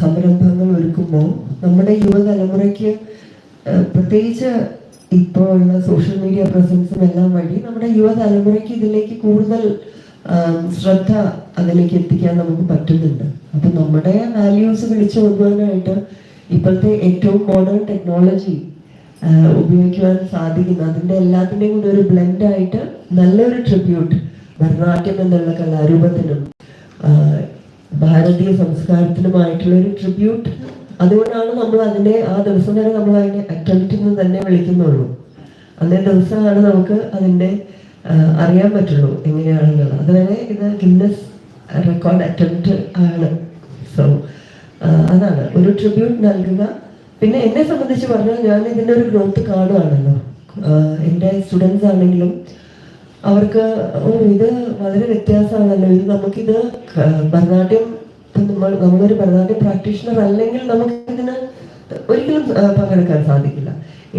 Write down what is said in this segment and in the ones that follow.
സംരംഭങ്ങൾ ഒരുക്കുമ്പോൾ നമ്മുടെ യുവതലമുറയ്ക്ക് പ്രത്യേകിച്ച് ഇപ്പോൾ ഉള്ള സോഷ്യൽ മീഡിയ പ്രസൻസും എല്ലാം വഴി നമ്മുടെ യുവതലമുറയ്ക്ക് ഇതിലേക്ക് കൂടുതൽ ശ്രദ്ധ അതിലേക്ക് എത്തിക്കാൻ നമുക്ക് പറ്റുന്നുണ്ട്. അപ്പൊ നമ്മുടെ വാല്യൂസ് വിളിച്ചു കൊണ്ടുപോകാനായിട്ട് ഇപ്പോഴത്തെ ഏറ്റവും മോഡേൺ ടെക്നോളജി ഉപയോഗിക്കുവാൻ സാധിക്കുന്ന. അതിന്റെ എല്ലാത്തിന്റെയും കൂടെ ഒരു ബ്ലെൻഡ് ആയിട്ട് നല്ലൊരു ട്രിബ്യൂട്ട് ഭരതനാട്യം എന്നുള്ള കലാരൂപത്തിനും ഭാരതീയ സംസ്കാരത്തിനുമായിട്ടുള്ള ഒരു ട്രിബ്യൂട്ട് അതുകൊണ്ടാണ് നമ്മൾ അതിനെ ആ ദിവസം വരെ നമ്മൾ അതിനെ അറ്റംപ്റ്റ് എന്ന് തന്നെ വിളിക്കുന്നുള്ളൂ. അന്നേ ദിവസമാണ് നമുക്ക് അതിന്റെ അറിയാൻ പറ്റുള്ളൂ എങ്ങനെയാണെന്നുള്ളത്. അതുവരെ ഇത് ഗിന്നസ് റെക്കോർഡ് അറ്റംപ്റ്റ് ആണ്. സോ അതാണ്. ഒരു ട്രിബ്യൂട്ട് നൽകുക. പിന്നെ എന്നെ സംബന്ധിച്ച് പറഞ്ഞാൽ ഞാൻ ഇതിന്റെ ഒരു ഗ്രോത്ത് കാണുകയാണല്ലോ എന്റെ സ്റ്റുഡൻസ് ആണെങ്കിലും അവർക്ക് ഇത് വളരെ വ്യത്യാസമാണല്ലോ. ഇത് നമുക്കിത് ഭരതനാട്യം നമ്മളൊരു ഭരതനാട്യം പ്രാക്ടീഷണർ അല്ലെങ്കിൽ നമുക്ക് ഇതിന് ഒരിക്കലും പങ്കെടുക്കാൻ സാധിക്കില്ല.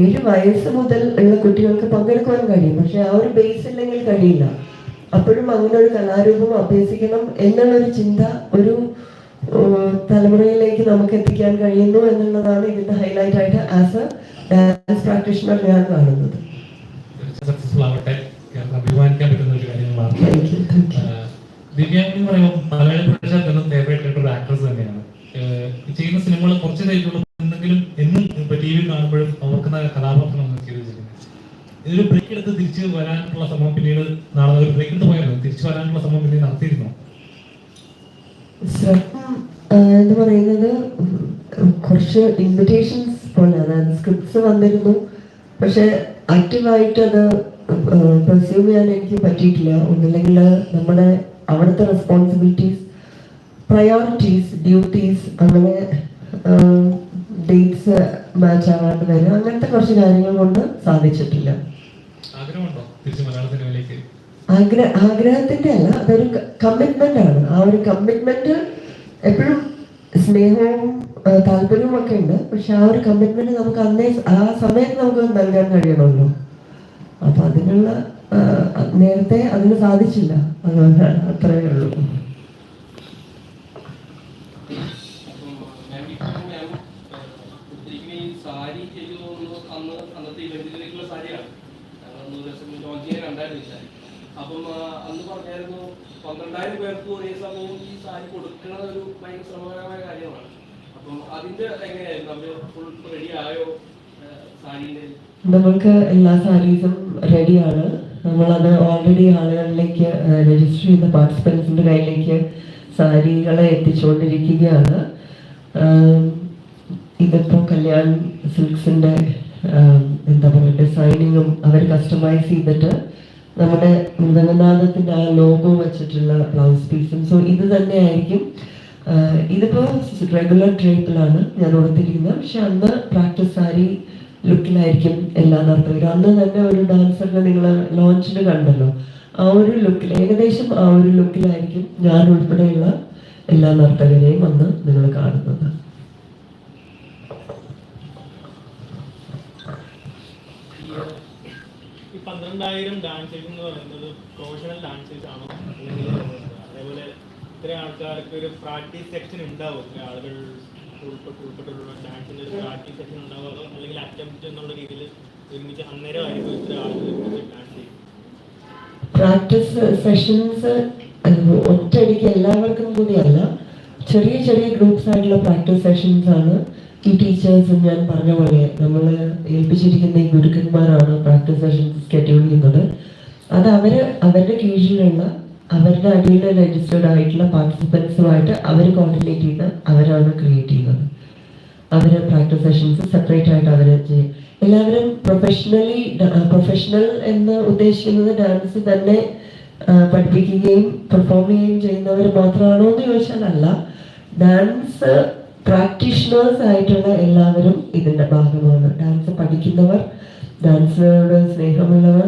ഏഴ് വയസ്സ് മുതൽ ഉള്ള കുട്ടികൾക്ക് പങ്കെടുക്കുവാൻ കഴിയും. പക്ഷെ ആ ഒരു ബേസ് ഇല്ലെങ്കിൽ കഴിയില്ല. അപ്പോഴും അങ്ങനെ ഒരു കലാരൂപം അഭ്യസിക്കണം എന്നുള്ളൊരു ചിന്ത ഒരു തലമുറയിലേക്ക് നമുക്ക് എത്തിക്കാൻ കഴിയുന്നു എന്നുള്ളതാണ് ഇതിന്റെ ഹൈലൈറ്റ് ആയിട്ട് ആസ് എ ഡാൻസ് പ്രാക്ടീഷണർ ഞാൻ കാണുന്നത്. സക്സസ്ഫുൾ ആവട്ടെ. അഭിമാനിക്കാൻ പറ്റുന്ന ഒരു കാര്യങ്ങളാണ് ദിവ്യാംഗ് എന്ന് പറയുമ്പോൾ മലയാളി പ്രേക്ഷകർക്ക് എന്നും ഫേവറേറ്റ് ഒരു ആക്ട്രസ് തന്നെയാണ്. ചെയ്യുന്ന സിനിമകൾ കുറച്ച് കഴിഞ്ഞുള്ള എന്തെങ്കിലും എന്നും ഇപ്പൊ ടി വി കാണുമ്പോഴും ഓർക്കുന്ന കഥാപാത്രമാണ് വെച്ചിരിക്കുന്നത് ഇതൊരു ബ്രേക്ക് എടുത്ത് തിരിച്ചു വരാനുള്ള സംഭവം പിന്നീട് നാളെ ഒരു ബ്രേക്ക് എടുത്ത് പോയാലും? തിരിച്ചു വരാനുള്ള സംഭവം പിന്നീട് നടത്തിയിരുന്നോ? എന്ന് പറയുന്നത് കുറച്ച് ഇൻവിറ്റേഷൻസ് പോലെ അതായത് സ്ക്രിപ്റ്റ്സ് വന്നിരുന്നു. പക്ഷെ ആക്റ്റീവായിട്ട് അത് പെർസ്യൂം ചെയ്യാൻ എനിക്ക് പറ്റിയിട്ടില്ല. ഒന്നില്ലെങ്കിൽ നമ്മുടെ അവിടുത്തെ റെസ്പോൺസിബിലിറ്റീസ് പ്രയോറിറ്റീസ് ഡ്യൂട്ടീസ് അങ്ങനെ ഡേറ്റ്സ് മാച്ച് ആവാണ്ട് വരും. അങ്ങനത്തെ കുറച്ച് കാര്യങ്ങൾ കൊണ്ട് സാധിച്ചിട്ടില്ല. ആഗ്രഹ ആഗ്രഹത്തിന്റെ അല്ല അതൊരു കമ്മിറ്റ്മെന്റ് ആണ്. ആ ഒരു കമ്മിറ്റ്മെന്റ് എപ്പോഴും സ്നേഹവും താല്പര്യവും ഒക്കെ ഉണ്ട്. പക്ഷെ ആ ഒരു കമ്മിറ്റ്മെന്റ് നമുക്ക് അന്നേ ആ സമയത്ത് നമുക്ക് നൽകാൻ കഴിയണമല്ലോ. അപ്പൊ അതിനുള്ള നേരത്തെ അതിന് സാധിച്ചില്ല. അതുകൊണ്ട് അത്രയേ ഉള്ളൂ. അപ്പം അന്ന് ഈ സാരി ഒരു ശ്രമകരമായ കാര്യമാണ്. അതിന്റെ എങ്ങനെയായിരുന്നു? അവർ ഫുൾ റെഡി ആയോ സാരീന്റെ നമ്മൾക്ക് എല്ലാ സാരീസും റെഡിയാണ് നമ്മളത് ഓൾറെഡി ആളുകളിലേക്ക് രജിസ്റ്റർ ചെയ്ത പാർട്ടിസിപ്പൻസിന്റെ കയ്യിലേക്ക് സാരികളെ എത്തിച്ചുകൊണ്ടിരിക്കുകയാണ്. ഇതിപ്പോ കല്യാൺ സിൽക്സിന്റെ എന്താ പറയുക ഡിസൈനിങ്ങും അവർ കസ്റ്റമൈസ് ചെയ്തിട്ട് നമ്മുടെ മൃദംഗനാഥത്തിന്റെ ആ ലോഗോ വെച്ചിട്ടുള്ള ബ്ലൗസ് പീസും സോ ഇത് തന്നെയായിരിക്കും. ഇതിപ്പോ റെഗുലർ ഡ്രേപ്പിലാണ് ഞാൻ ഉടുത്തിരിക്കുന്നത്. പക്ഷെ അന്ന് പ്രാക്ടീസ് സാരി ലുക്കിലായിരിക്കും എല്ലാ നർത്തകരും അന്ന് തന്നെ ഒരു ഡാൻസറിനെ നിങ്ങൾ ലോഞ്ചിന് കണ്ടല്ലോ. ആ ഒരു ലുക്കിൽ ഏകദേശം ആ ഒരു ലുക്കിലായിരിക്കും ഞാൻ ഉൾപ്പെടെയുള്ള എല്ലാ നർത്തകരെയും അന്ന് നിങ്ങൾ കാണുന്നത്. പന്ത്രണ്ടായിരം ഡാൻസേഴ്സ് എന്ന് പറയുന്നത് പ്രൊഫഷണൽ ഡാൻസേഴ്സ് ആണോ? അല്ലെങ്കിൽ അതേപോലെ ഇത്ര ആൾക്കാർക്ക് ഒരു പ്രാക്ടീസ് സെക്ഷൻ ഉണ്ടാവും ഇത്ര ആളുകൾ ഉൾപ്പെട്ട് ഉൾപ്പെട്ടുള്ള ഡാൻസിന്റെ ഒരു പ്രാക്ടീസ് സെഷൻ ഉണ്ടാവും അല്ലെങ്കിൽ അറ്റംപ്റ്റ് എന്നുള്ള രീതിയിൽ ഒരുമിച്ച് അന്നേരമായിരിക്കും ഇത്ര ആളുകൾ ഡാൻസ് ചെയ്യും പ്രാക്ടീസ് സെഷൻസ് ഒറ്റയടിക്ക് എല്ലാവർക്കും കൂടിയല്ല ചെറിയ ചെറിയ ഗ്രൂപ്പ്സ് ആയിട്ടുള്ള പ്രാക്ടീസ് സെഷൻസ് ആണ് ഈ ടീച്ചേഴ്സ് ഞാൻ പറഞ്ഞ പോലെ നമ്മൾ ഏൽപ്പിച്ചിരിക്കുന്ന ഈ ഗുരുക്കന്മാരാണ് പ്രാക്ടീസ് സെഷൻസ് ചെയ്യുന്നത്. അത് അവർ അവരുടെ കീഴിലുള്ള അവരുടെ അടിയിൽ രജിസ്റ്റേർഡ് ആയിട്ടുള്ള പാർട്ടിസിപ്പൻസുമായിട്ട് അവർ കോർഡിനേറ്റ് ചെയ്ത് അവരാണ് ക്രിയേറ്റ് ചെയ്യുന്നത്. അവർ പ്രാക്ടീസ് സെഷൻസ് സെപ്പറേറ്റ് ആയിട്ട് അവർ ചെയ്യും. എല്ലാവരും പ്രൊഫഷണലി പ്രൊഫഷണൽ എന്ന് ഉദ്ദേശിക്കുന്നത് ഡാൻസ് തന്നെ പഠിപ്പിക്കുകയും പെർഫോം ചെയ്യുകയും ചെയ്യുന്നവർ മാത്രമാണോ എന്ന് ചോദിച്ചാൽ അല്ല ഡാൻസ് പ്രാക്ടീഷണേഴ്സ് ആയിട്ടുള്ള എല്ലാവരും ഇതിന്റെ ഭാഗമാണ്. ഡാൻസ് പഠിക്കുന്നവർ ഡാൻസിനോട് സ്നേഹമുള്ളവർ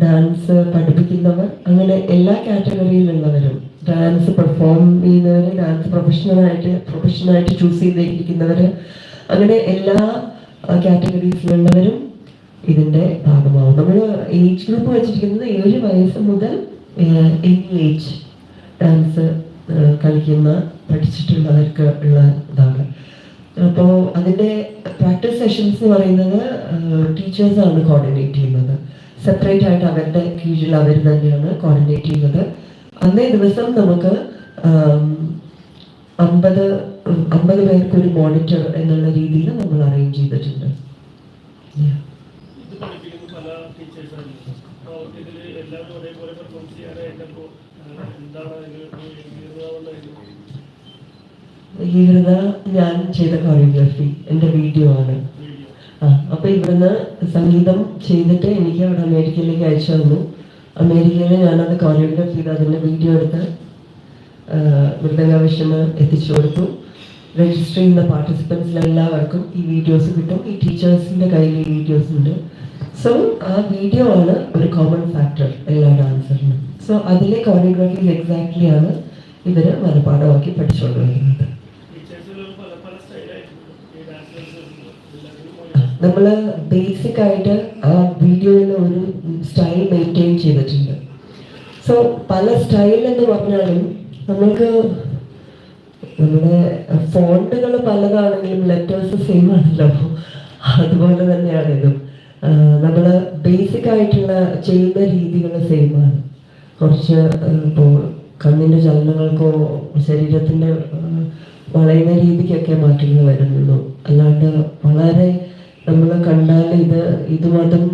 ഡാൻസ് പഠിപ്പിക്കുന്നവർ അങ്ങനെ എല്ലാ കാറ്റഗറിയിലുള്ളവരും ഡാൻസ് പെർഫോം ചെയ്യുന്നവർ ഡാൻസ് പ്രൊഫഷണലായിട്ട് പ്രൊഫഷണലായിട്ട് ചൂസ് ചെയ്തിരിക്കുന്നവർ അങ്ങനെ എല്ലാ കാറ്റഗറീസിലുള്ളവരും ഇതിന്റെ ഭാഗമാവും നമ്മൾ ഏജ് ഗ്രൂപ്പ് വെച്ചിരിക്കുന്നത് ഏഴ് വയസ്സ് മുതൽ യങ് ഏജ് ഡാൻസ് കളിക്കുന്ന പഠിച്ചിട്ടുള്ളവർക്ക് ഉള്ള ഇതാണ്. അപ്പോൾ അതിന്റെ പ്രാക്ടീസ് സെഷൻസ് എന്ന് പറയുന്നത് ടീച്ചേഴ്സാണ് കോർഡിനേറ്റ് ചെയ്യുന്നത്. സെപ്പറേറ്റ് ആയിട്ട് അവരുടെ കീഴിൽ അവർ തന്നെയാണ് കോർഡിനേറ്റ് ചെയ്യുന്നത്. അന്നേ ദിവസം നമുക്ക് അമ്പത് അമ്പത് പേർക്ക് ഒരു മോണിറ്റർ എന്നുള്ള രീതിയിൽ നമ്മൾ അറേഞ്ച് ചെയ്തിട്ടുണ്ട്. ഈകൃത ഞാൻ ചെയ്ത കോറിയോഗ്രാഫി എന്റെ വീഡിയോ ആണ്. വീഡിയോ ആ അപ്പൊ ഇവിടുന്ന് സംഗീതം ചെയ്തിട്ട് എനിക്ക് അവിടെ അമേരിക്കയിലേക്ക് അയച്ചു തന്നു. അമേരിക്കയിൽ ഞാനത് കോറിയോഗ്രാഫ് ചെയ്ത് അതിന്റെ വീഡിയോ എടുത്ത് മൃദംഗാവിഷന് എത്തിച്ചു കൊടുത്തു. രജിസ്റ്റർ ചെയ്യുന്ന പാർട്ടിസിപ്പൻസിൽ എല്ലാവർക്കും ഈ വീഡിയോസ് കിട്ടും. ഈ ടീച്ചേഴ്സിന്റെ കയ്യിൽ ഈ വീഡിയോസ് ഉണ്ട്. സോ ആ വീഡിയോ ആണ് ഒരു കോമൺ ഫാക്ടർ എല്ലാ ഡാൻസറിനും സോ അതിലെ കോറിയോഗ്രാഫി എക്സാക്ട്ലി ആണ് ഇവർ മനഃപ്പാടമാക്കി പഠിച്ചുകൊണ്ട് വരുന്നത് ടീച്ചേഴ്സിൽ പല പല സ്റ്റൈലായിട്ടുണ്ട് ഈ ഡാൻസ് എല്ലാത്തിനും നമ്മൾ ബേസിക് ആയിട്ട് ആ വീഡിയോയിൽ ഒരു സ്റ്റൈൽ മെയിന്റെയിൻ ചെയ്തിട്ടുണ്ട്. സോ പല സ്റ്റൈൽ എന്ന് പറഞ്ഞാലും നമ്മൾക്ക് നമ്മുടെ ഫോണ്ടുകൾ പലതാണെങ്കിലും ലെറ്റേഴ്സ് സെയിം ആണല്ലോ. അതുപോലെ തന്നെയാണ് ഇതും. നമ്മൾ ബേസിക് ആയിട്ടുള്ള ചെയ്യുന്ന രീതികൾ സെയിം ആണ്. കുറച്ച് ഇപ്പോൾ കണ്ണിന്റെ ചലനങ്ങൾക്കോ ശരീരത്തിന്റെ വളയുന്ന രീതിക്കൊക്കെ മാറ്റങ്ങൾ വരുന്നുള്ളൂ. അല്ലാണ്ട് വളരെ നമ്മൾ കണ്ടാൽ ഇത് ഇത് മതം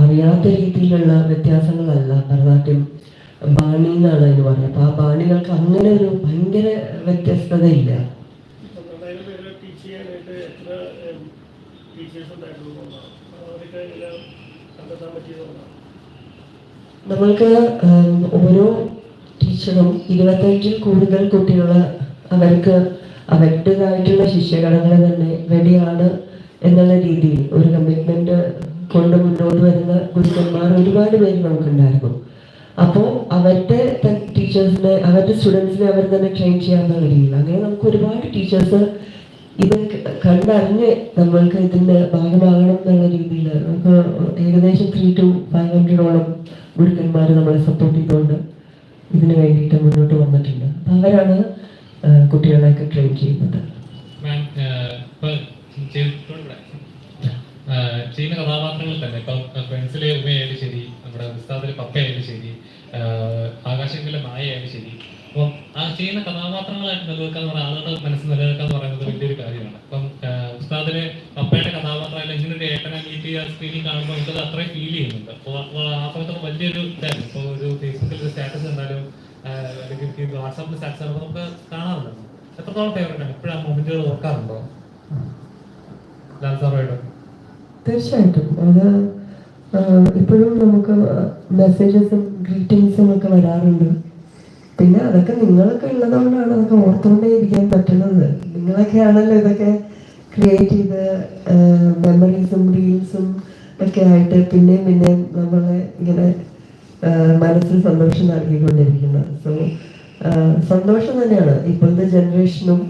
അറിയാത്ത രീതിയിലുള്ള വ്യത്യാസങ്ങളല്ല ഭരതനാട്യം. ബാണി എന്നാണ് അതിന് പറയുന്നത്. അപ്പൊ ആ ബാണികൾക്ക് അങ്ങനെ ഒരു ഭയങ്കര വ്യത്യസ്തതയില്ല. നമ്മൾക്ക് ഓരോ ടീച്ചറും ഇരുപത്തഞ്ചിൽ കൂടുതൽ കുട്ടികൾ അവർക്ക് അവരുടേതായിട്ടുള്ള ശിഷ്യഗണങ്ങൾ തന്നെ റെഡിയാണ്. എന്നുള്ള രീതിയിൽ ഒരു കമ്മിറ്റ്മെന്റ് കൊണ്ട് മുന്നോട്ട് വരുന്ന ഗുരുക്കന്മാർ ഒരുപാട് പേര് നമുക്കുണ്ടായിരുന്നു. അപ്പോൾ അവരുടെ ടീച്ചേഴ്സിനെ അവരുടെ സ്റ്റുഡൻസിനെ അവർ തന്നെ ട്രെയിൻ ചെയ്യാവുന്ന രീതിയിൽ. അങ്ങനെ നമുക്ക് ഒരുപാട് ടീച്ചേഴ്സ് ഇത് കണ്ടറിഞ്ഞ് നമ്മൾക്ക് ഇതിന്റെ ഭാഗമാകണം എന്നുള്ള രീതിയിൽ നമുക്ക് ഏകദേശം ത്രീ ടു ഫൈവ് ഹൺഡ്രഡോളം ഗുരുക്കന്മാർ നമ്മളെ സപ്പോർട്ട് ചെയ്തുകൊണ്ട് ഇതിന് വേണ്ടിയിട്ട് മുന്നോട്ട് വന്നിട്ടുണ്ട്. അവരാണ് കുട്ടികളെയൊക്കെ ട്രെയിൻ ചെയ്യുന്നത്. ചെയ്യുന്ന കഥാപാത്രങ്ങൾ തന്നെ. ഇപ്പൊ ഫ്രണ്ട്സിലെ ഉമ്മയായാലും ശരി നമ്മുടെ ഉസ്താദിലെ പപ്പയായാലും ശരി ആകാശങ്ങളിലെ മായയായാലും ശരി. അപ്പം ആ ചെയ്യുന്ന കഥാപാത്രങ്ങളായിട്ട് നിലനിൽക്കാൻ പറഞ്ഞാൽ ആളുകളുടെ മനസ്സിൽ നിലനിൽക്കുക എന്ന് പറയുന്നത് വലിയൊരു കാര്യമാണ്. അപ്പം ഉസ്താദിലെ പപ്പയുടെ കഥാപാത്രമായാലും ഇങ്ങനെ ഒരു ഏട്ടനെ മീറ്റ് ചെയ്യാൻ സ്ക്രീനിൽ കാണുമ്പോൾ നമുക്കത് അത്രയും ഫീൽ ചെയ്യുന്നുണ്ട്. അപ്പോൾ ആ സമയത്ത് വലിയൊരു ഇതായിരുന്നു. ഇപ്പോൾ ഒരു ഫേസ്ബുക്കിൽ ഒരു സ്റ്റാറ്റസ് ഉണ്ടാലും അല്ലെങ്കിൽ വാട്സാപ്പിൽ സ്റ്റാറ്റസ് നമുക്ക് കാണാറുണ്ട്. എത്രത്തോളം ഫേവറേറ്റ് ആണ്? ഇപ്പോഴും ആ മൊമെന്റുകൾ ഓർക്കാറുണ്ടോ? തീർച്ചയായിട്ടും. അത് ഇപ്പോഴും നമുക്ക് മെസ്സേജസും ഗ്രീറ്റിംഗ്സും ഒക്കെ വരാറുണ്ട്. പിന്നെ അതൊക്കെ നിങ്ങളൊക്കെ ഉള്ളതുകൊണ്ടാണ് അതൊക്കെ ഓർത്തുകൊണ്ടേ ഇരിക്കാൻ പറ്റുന്നത്. നിങ്ങളൊക്കെ ആണല്ലോ ഇതൊക്കെ ക്രിയേറ്റ് ചെയ്ത് മെമ്മറീസും റീൽസും ഒക്കെ ആയിട്ട് പിന്നെയും പിന്നെയും നമ്മളെ ഇങ്ങനെ മനസ്സിൽ സന്തോഷം നൽകിക്കൊണ്ടിരിക്കുന്നത്. സോ സന്തോഷം തന്നെയാണ്. ഇപ്പോഴത്തെ ജനറേഷനും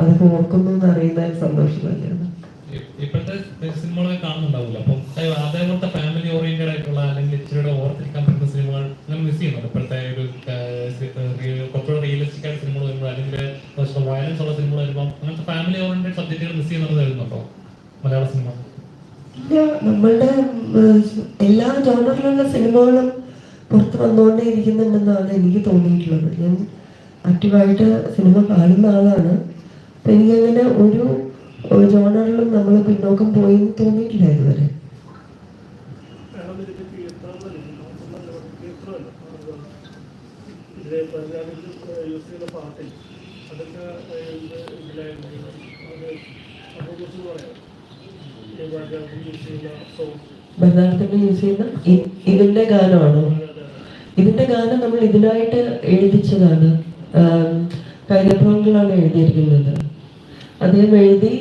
അതൊക്കെ ഓർക്കുന്നു എന്ന് അറിയുന്ന സന്തോഷം തന്നെയാണ്. ഇപ്പോഴത്തെ സിനിമകളൊക്കെ കാണുന്നുണ്ടാവില്ല അപ്പം അതേപോലത്തെ ഫാമിലി ഓറിയന്റഡ് ആയിട്ടുള്ള അല്ലെങ്കിൽ ഇച്ചിരിയുടെ ഓർത്തിരിക്കാൻ പറ്റുന്ന സിനിമകൾ അങ്ങനെ മിസ് ചെയ്യുന്നുണ്ട്. ഇപ്പോഴത്തെ ഒരു കുറച്ചുകൂടെ റിയലിസ്റ്റിക് ആയിട്ട് സിനിമകൾ വരുമ്പോൾ അല്ലെങ്കിൽ കുറച്ച് വയലൻസ് ഉള്ള സിനിമകൾ വരുമ്പോൾ അങ്ങനത്തെ ഫാമിലി ഓറിയന്റഡ് സബ്ജക്റ്റുകൾ മിസ് ചെയ്യുന്നത് വരുന്നുണ്ടോ മലയാള സിനിമ. നമ്മളുടെ എല്ലാ ജോണറിലുള്ള സിനിമകളും പുറത്ത് വന്നുകൊണ്ടേ ഇരിക്കുന്നുണ്ടെന്നാണ് എനിക്ക് തോന്നിയിട്ടുള്ളത്. ഞാൻ ആക്റ്റീവായിട്ട് സിനിമ കാണുന്ന ആളാണ്. അപ്പം എനിക്കങ്ങനെ ഒരു ജോണറിലും നമ്മൾ പിന്നോക്കം പോയി എന്ന് തോന്നിയിട്ടില്ല ഇതുവരെ. പഞ്ചാബിൽ യൂസ് ചെയ്യുന്ന ഇതിന്റെ ഗാനമാണോ. ഇതിന്റെ ഗാനം നമ്മൾ ഇതിനായിട്ട് എഴുതിച്ചതാണ്. കൈലപ്രോങ്കിളാണ് എഴുതിയിരിക്കുന്നത്. അദ്ദേഹം എഴുതി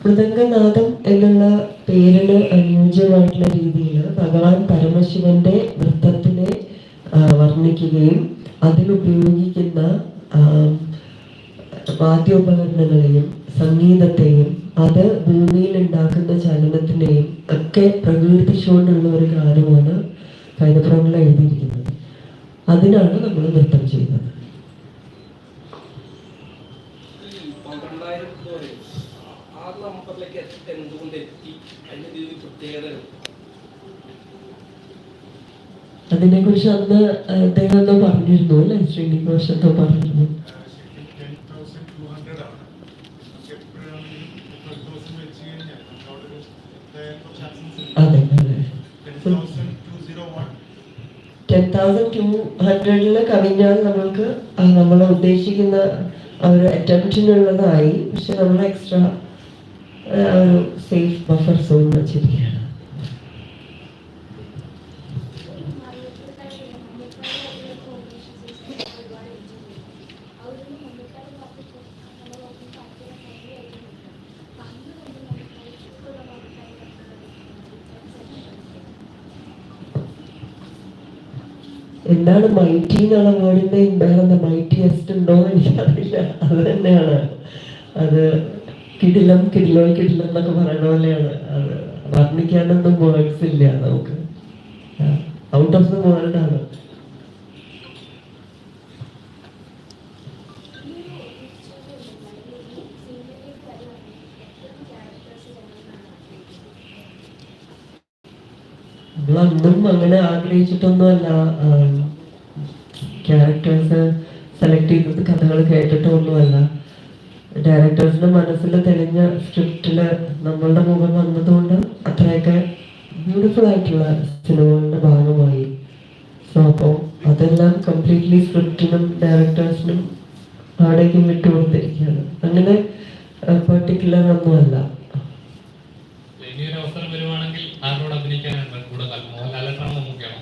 മൃദംഗനാഥം എന്നുള്ള പേരിന് അനുയോജ്യമായിട്ടുള്ള രീതിയിൽ ഭഗവാൻ പരമശിവന്റെ വൃത്തത്തിനെ വർണിക്കുകയും അതിലുപയോഗിക്കുന്ന വാദ്യോപകരണങ്ങളെയും സംഗീതത്തെയും അത് ഭൂമിയിൽ ഉണ്ടാക്കുന്ന ചലനത്തിനെയും ഒക്കെ പ്രകീർത്തിച്ചുകൊണ്ടുള്ള ഒരു ഗാനമാണ് കൈതപ്രങ്ങൾ എഴുതിയിരിക്കുന്നത്. അതിനാണ് നമ്മൾ നൃത്തം ചെയ്യുന്നത് ഈ പന്ത്രണ്ടായിരം എന്ന് പറയും ആ നമ്പറിലേക്ക് എത്തി എന്തുകൊണ്ട് എത്തി അതിന്റെ ഒരു പ്രത്യേകത അതിനെ കുറിച്ച് അന്ന് അദ്ദേഹം എന്തോ പറഞ്ഞിരുന്നു അല്ലെ? ശ്രീനിവാസ് എന്തോ പറഞ്ഞിരുന്നു. അതെ ടെൻ തൗസൻഡ് ടു ഹൺഡ്രഡിൽ കവിഞ്ഞാൽ നമ്മൾക്ക് നമ്മൾ ഉദ്ദേശിക്കുന്ന ഒരു അറ്റംപ്റ്റിനുള്ളതായി. പക്ഷെ നമ്മൾ എക്സ്ട്രാ ഒരു സേഫ് ബഫർ സോൺ വെച്ചിരിക്കുകയാണ്. എന്താണ് മൈറ്റി എന്നുള്ള വേർഡിന്റെ വേറെ മൈറ്റിയസ്റ്റ് ഉണ്ടോ എന്ന് എനിക്കറിയില്ല. അത് തന്നെയാണ്. അത് കിടിലം കിടിലോ കിടിലം എന്നൊക്കെ പറയുന്ന പോലെയാണ്. അത് വർണിക്കാനൊന്നും വേർഡ്സ് ഇല്ല നമുക്ക്. ഔട്ട് ഓഫ് ദ വേൾഡ് ആണ് നമ്മളൊന്നും അങ്ങനെ ആഗ്രഹിച്ചിട്ടൊന്നുമല്ല. ക്യാരക്ടേഴ്സ് സെലക്ട് ചെയ്തത് കഥകൾ കേട്ടിട്ടൊന്നുമല്ല. ഡയറക്ടേഴ്സിന്റെ മനസ്സിൽ തെളിഞ്ഞ സ്ക്രിപ്റ്റിൽ നമ്മളുടെ മുഖം വന്നതുകൊണ്ട് അത്രയൊക്കെ ബ്യൂട്ടിഫുൾ ആയിട്ടുള്ള സിനിമകളുടെ ഭാഗമായി. സോ അപ്പോൾ അതെല്ലാം കംപ്ലീറ്റ്ലി സ്ക്രിപ്റ്റിനും ഡയറക്ടേഴ്സിനും അവിടേക്ക് വിട്ടുകൊടുത്തിരിക്കുകയാണ് അങ്ങനെ പെർട്ടിക്കുലർ ഒന്നുമല്ല. അവസരം വരുവാണെങ്കിൽ ആരോട് അഭിനയിക്കാനാണ് കൂടുതൽ മോഹൻലാലേട്ടാണോ മമ്മൂക്കയാണോ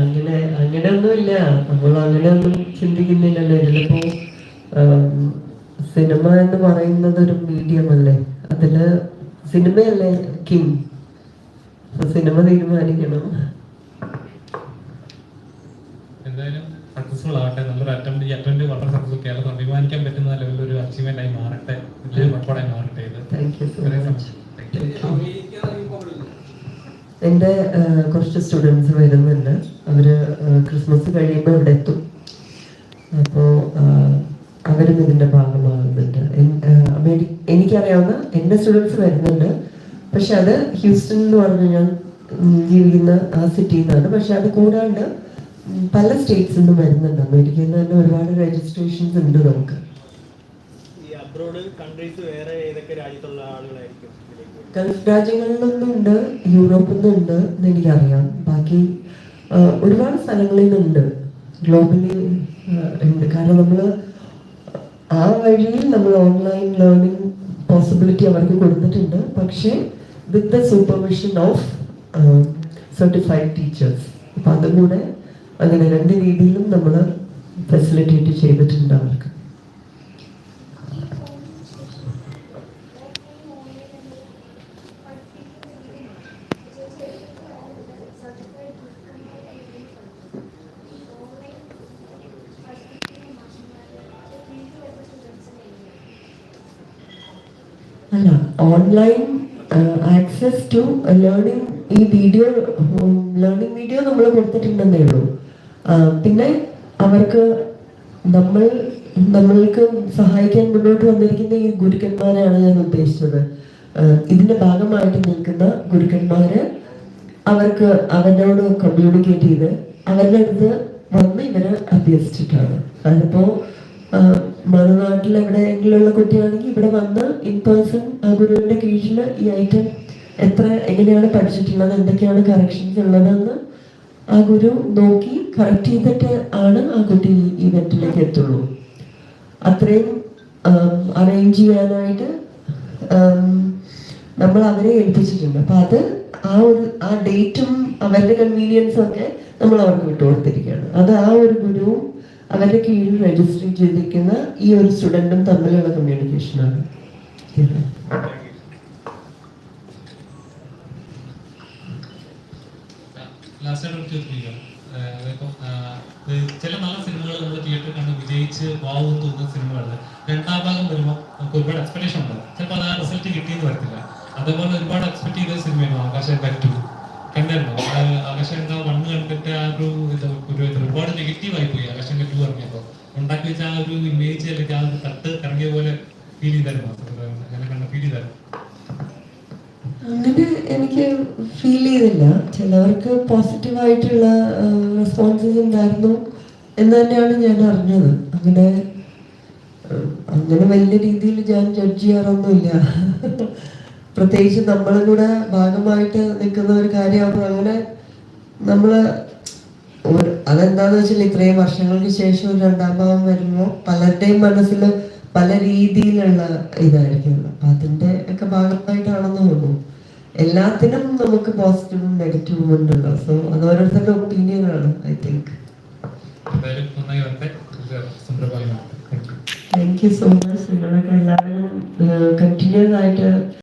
അങ്ങനെ അങ്ങനെയൊന്നുമില്ല. നമ്മൾ അങ്ങനെയൊന്നും ചിന്തിക്കുന്നില്ലല്ലോ. ഇതിലിപ്പോ സിനിമ എന്ന് പറയുന്നത് ഒരു മീഡിയം അല്ലേ? അതിൽ സിനിമയല്ലേ കിങ് സിനിമ തീരുമാനിക്കണം. എന്തായാലും സക്സസ്ഫുൾ ആവട്ടെ. നല്ലൊരു അറ്റംപ്റ്റ് ഈ അറ്റംപ്റ്റ് വളരെ സക്സസ്ഫുൾ അഭിമാനിക്കാൻ പറ്റുന്ന ലെവലിൽ ഒരു അച്ചീവ്മെന്റ് ആയി മാറട്ടെ. വലിയൊരു റെക്കോർഡായി മാറട്ടെ ഇത്. താങ്ക് യു സോ മച്ച് എന്റെ കുറച്ച് സ്റ്റുഡൻസ് വരുന്നുണ്ട്. അവർ ക്രിസ്മസ് കഴിയുമ്പോൾ ഇവിടെ എത്തും. അപ്പോൾ അവരും ഇതിന്റെ ഭാഗമാകുന്നുണ്ട്. എനിക്കറിയാവുന്ന എന്റെ സ്റ്റുഡൻസ് വരുന്നുണ്ട്. പക്ഷെ അത് ഹ്യൂസ്റ്റൺ എന്ന് പറഞ്ഞു ഞാൻ ജീവിക്കുന്ന ആ സിറ്റിയിൽ നിന്നാണ് പക്ഷെ അത് കൂടാണ്ട് പല സ്റ്റേറ്റ്സിൽ നിന്നും വരുന്നുണ്ട്. അമേരിക്കയിൽ നിന്ന് തന്നെ ഒരുപാട് രജിസ്ട്രേഷൻസ് ഉണ്ട് നമുക്ക്. അബ്രോഡ് കൺട്രീസ് വേറെ ഏതൊക്കെ രാജ്യത്തുള്ള ആളുകളായിരിക്കും? ഗൾഫ് രാജ്യങ്ങളിൽ ഉണ്ട് യൂറോപ്പിൽ നിന്നുണ്ട് എന്ന് എനിക്കറിയാം. ബാക്കി ഒരുപാട് സ്ഥലങ്ങളിൽ നിന്നുണ്ട് ഗ്ലോബലി ഉണ്ട്. കാരണം നമ്മൾ ആ വഴിയിൽ നമ്മൾ ഓൺലൈൻ ലേണിംഗ് പോസിബിലിറ്റി അവർക്ക് കൊടുത്തിട്ടുണ്ട്. പക്ഷേ with the supervision of certified teachers അപ്പം അതും കൂടെ അങ്ങനെ രണ്ട് രീതിയിലും നമ്മൾ ഫെസിലിറ്റേറ്റ് ചെയ്തിട്ടുണ്ട് അവർക്ക്. അല്ല ഓൺലൈൻ ആക്സസ് ടു ലേണിംഗ് ഈ വീഡിയോ ലേണിംഗ് വീഡിയോ നമ്മൾ കൊടുത്തിട്ടുണ്ടെന്നേ ഉള്ളൂ. പിന്നെ അവർക്ക് നമ്മൾ നമ്മൾക്ക് സഹായിക്കാൻ മുന്നോട്ട് വന്നിരിക്കുന്ന ഈ ഗുരുക്കന്മാരെയാണ് ഞാൻ ഉദ്ദേശിച്ചത്. ഇതിന്റെ ഭാഗമായിട്ട് നിൽക്കുന്ന ഗുരുക്കന്മാര് അവർക്ക് അവരോട് കമ്മ്യൂണിക്കേറ്റ് ചെയ്ത് അവരുടെ അടുത്ത് വന്ന് ഇവരെ അഭ്യസിച്ചിട്ടാണ്. അതിപ്പോ ആ, മറുനാട്ടിൽ എവിടെയെങ്കിലുള്ള കുട്ടിയാണെങ്കിൽ ഇവിടെ വന്ന് ഇൻ പേഴ്സൺ ഗുരുവിന്റെ കീഴിൽ ഈ ഐറ്റം എത്ര എങ്ങനെയാണ് പഠിച്ചിട്ടുള്ളത് എന്തൊക്കെയാണ് കറക്ഷൻസ് ഉള്ളതെന്ന് ആ ഗുരു നോക്കി കറക്റ്റ് ചെയ്തിട്ട് ആണ് ആ കുട്ടി ഈ ഇവന്റിലേക്ക് എത്തുള്ളൂ. അത്രയും അറേഞ്ച് ചെയ്യാനായിട്ട് നമ്മൾ അവരെ ഏൽപ്പിച്ചിട്ടുണ്ട്. അപ്പൊ അത് ആ ഒരു ആ ഡേറ്റും അവരുടെ കൺവീനിയൻസും ഒക്കെ നമ്മൾ അവർക്ക് വിട്ടുകൊടുത്തിരിക്കുകയാണ്. അത് ആ ഒരു ഗുരുവും അവരുടെ കീഴിൽ രജിസ്റ്റർ ചെയ്തിരിക്കുന്ന ഈ ഒരു സ്റ്റുഡന്റും തമ്മിലുള്ള കമ്മ്യൂണിക്കേഷനാണ് ചില നല്ല സിനിമകൾ നമ്മൾ തിയേറ്ററിൽ കണ്ട് വിജയിച്ച് വാവ് തോന്നുന്ന സിനിമകളിൽ രണ്ടാം ഭാഗം വരുമ്പോൾ നമുക്ക് ഒരുപാട് എക്സ്പെക്ടേഷൻ ഉണ്ട്. ചിലപ്പോൾ അത് ആ റിസൾട്ട് കിട്ടിയെന്ന് വരത്തില്ല. അതേപോലെ ഒരുപാട് എക്സ്പെക്ട് ചെയ്ത സിനിമയാണ് ആകാശം ടു കണ്ടായിരുന്നു ആകാശം വണ്ണ് കണ്ടിട്ട് ആ ഒരു ഒരു ഒരുപാട് നെഗറ്റീവ് ആയി പോയി ആകാശം ടൂ ഇറങ്ങിയപ്പോൾ ഉണ്ടാക്കി വെച്ച ആ ഒരു ഇമേജ് അല്ലെങ്കിൽ ആ ഒരു തട്ട് ഇറങ്ങിയ പോലെ ഫീൽ ചെയ്തായിരുന്നു. അങ്ങനെ കണ്ട ഫീൽ ചെയ്തായിരുന്നു. അങ്ങനെ എനിക്ക് ഫീൽ ചെയ്തില്ല. ചിലവർക്ക് പോസിറ്റീവായിട്ടുള്ള റെസ്പോൺസസ് ഉണ്ടായിരുന്നു എന്ന് തന്നെയാണ് ഞാൻ അറിഞ്ഞത്. അങ്ങനെ അങ്ങനെ വലിയ രീതിയിൽ ഞാൻ ജഡ്ജ് ചെയ്യാറൊന്നുമില്ല. പ്രത്യേകിച്ച് നമ്മളും കൂടെ ഭാഗമായിട്ട് നിൽക്കുന്ന ഒരു കാര്യമാണ് അങ്ങനെ നമ്മൾ അതെന്താന്ന് വെച്ചാൽ ഇത്രയും വർഷങ്ങൾക്ക് ശേഷം ഒരു രണ്ടാം ഭാവം വരുമ്പോൾ പലരുടെയും മനസ്സിൽ പല രീതിയിലുള്ള ഇതായിരിക്കും. അതിന്റെ ഒക്കെ ഭാഗമായിട്ടാണെന്ന് തോന്നുന്നു. എല്ലാത്തിനും നമുക്ക് പോസിറ്റീവും നെഗറ്റീവും ഉണ്ടല്ലോ. സോ അത് ഓരോരുത്തരുടെ ഒപ്പീനിയൻ ആണ് I thank thank you so much നിങ്ങളൊക്കെ എല്ലാവരും കണ്ടിന്യൂസ് ആയിട്ട്